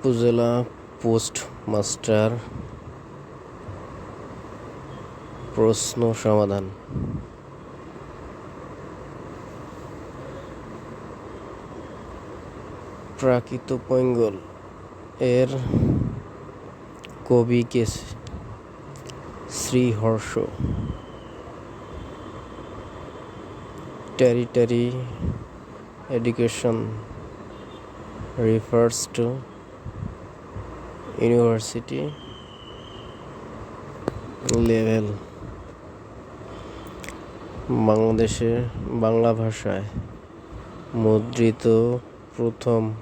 উপজেলা post master প্রশ্ন সমাধান। প্রাকৃত পৈঙ্গল এর কবি কে Sriharsha. Tertiary education refers to university level বাংলাদেশের বাংলা ভাষায় মুদ্রিত প্রথম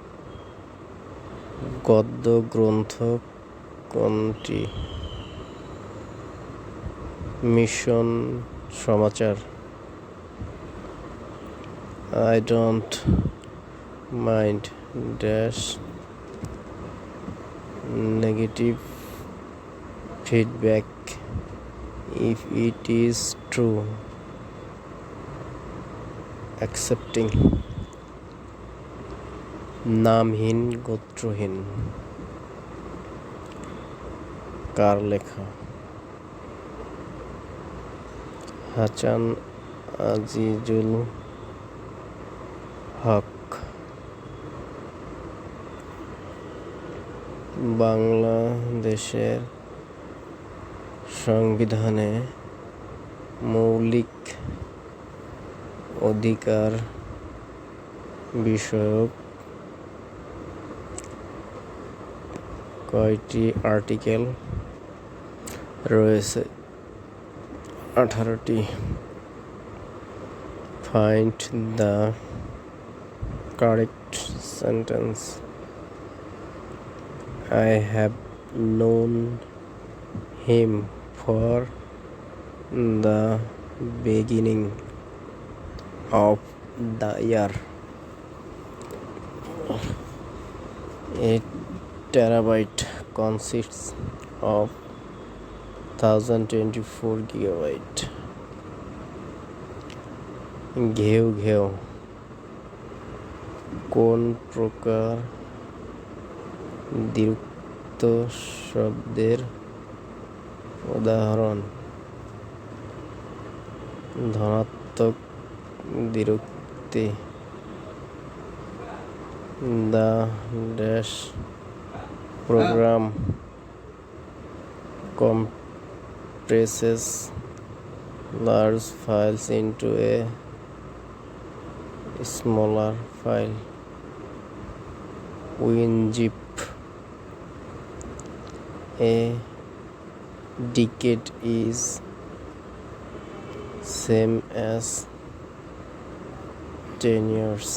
গদ্য গ্রন্থ কোনটি? মিশন সমাচার। I don't mind dash negative feedback if it is true accepting নামহীন গোত্রহীন কার লেখা হাচান আজিজুল হক বাংলাদেশের সংবিধানে মৌলিক অধিকার বিষয়ক কয়টি আর্টিকেল রয়েছে আঠারোটি find the correct sentence. I have known him for the beginning of the year. A terabyte consists of 1024 gigabyte. ঘেউ ঘেউ কোন প্রকার দীর্ঘ শব্দের উদাহরণ। ধনাত্মক দীর্ঘক্তি the dash program compresses large files into a smaller file. WinZip a decade is same as 10 years.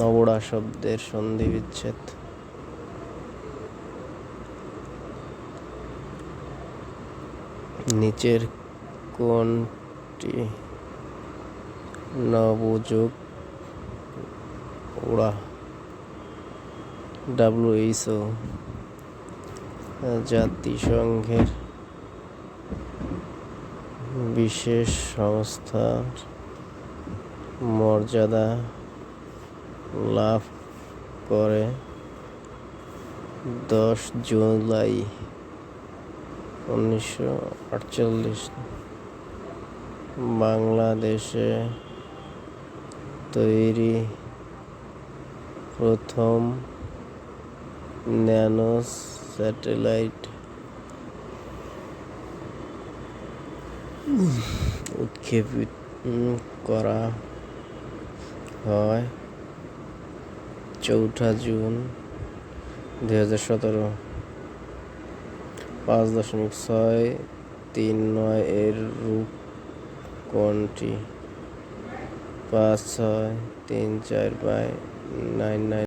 নবড়া শব্দের সন্ধি বিচ্ছেদ নিচের কোনটি নবযোগ ওড়া। ডাব্লিউএইচও জাতিসংঘের বিশেষ সংস্থার মর্যাদা লাভ করে দশ জুলাই উনিশশো আটচল্লিশ। বাংলাদেশে তৈরি প্রথম ন্যানো স্যাটেলাইট উৎক্ষেপিত করা হয় চৌঠা জুন দুই হাজার সতেরো। পাঁচ দশমিক ছয় তিন নয় এর রূপ কোনটি? পাঁচ ছয় তিন চার বাই নাইন নাইন